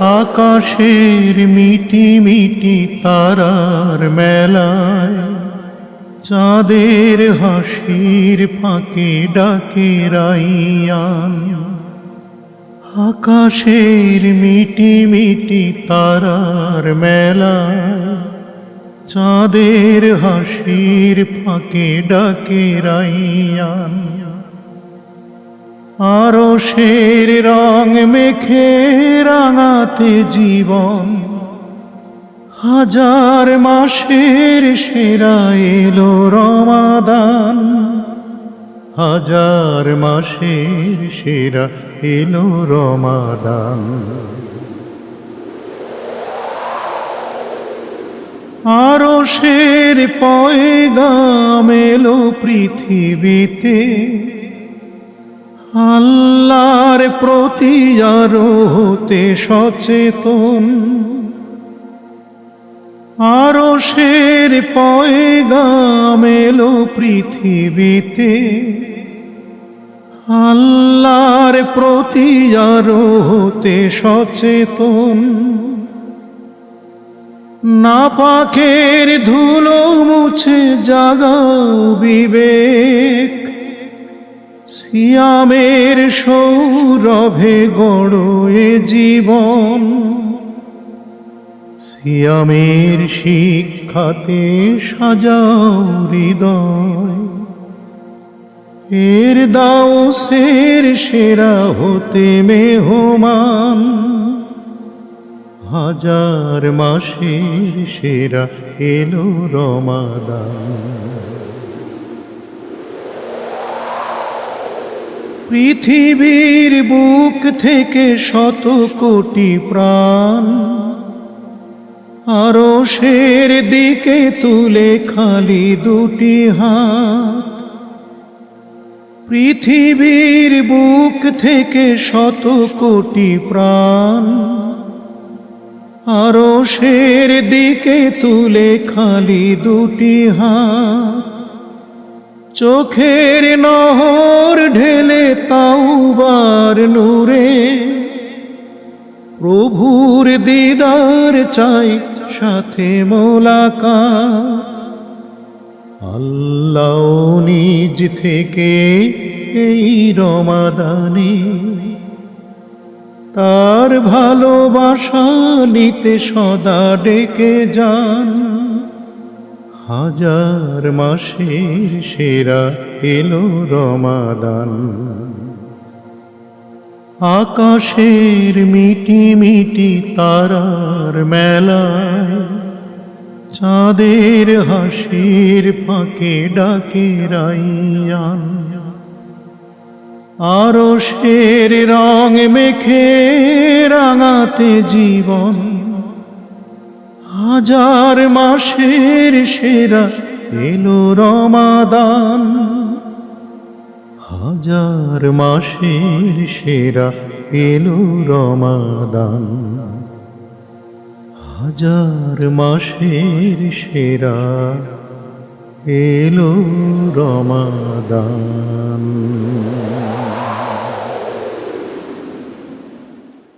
আকাশের মিটি মিটি তারার মেলায় চাঁদের হাসির ফাঁকে ডাকে রাইয়ান। আকাশের মিটি মিটি তারার মেলায় চাঁদের হাসির ফাঁকে ডাকে রাইয়ান। আরও শের রং মেখে রাঙাতে জীবন। হাজার মাসের সেরা এলো রমাদান। হাজার মাসের সেরা এলো রমাদান। আরও শের পয়গাম এলো পৃথিবীতে। আল্লাহর প্রতি আরও হতে সচেতন। আরও শের পয়গাম এলো পৃথিবীতে। আল্লাহর প্রতি আরও হতে সচেতন। না পাখের ধুলো মুছে জাগাও বিবেক। সিয়ামের সৌরভে গড়ো জীবন। সিয়ামের শিক্ষাতে সাজাও হৃদয়। এর দাও সের সেরা হতে মেহমান। হাজার মাসের সেরা এলো রমাদান। পৃথিবীর বুক থেকে শত কোটি প্রাণ আরও শের দিকে তুলে খালি দুটি হাত। পৃথিবীর বুক থেকে শত কোটি প্রাণ আরও শের দিকে তুলে খালি দুটি হাত। চোখের নহর ঢেলে তাওবার নূরে। প্রভুর দিদার চাই সাথে মোলাকা আল্লাহ নিজ থেকে এই রমাদানে তার ভালোবাসা নিতে সদা ডেকে যান। হাজার মাসের সেরা এলো রমাদান। আকাশের মিটি মিটি তারার মেলায় চাঁদের হাসির ফাঁকে ডাকে রাইয়ান। আরও শের রং মেখে রাঙাতে জীবন হাজার মাসের সেরা এলো রমাদান। হাজার মাসের সেরা এলো রমাদান। হাজার মাসের সেরা এলো রমাদান।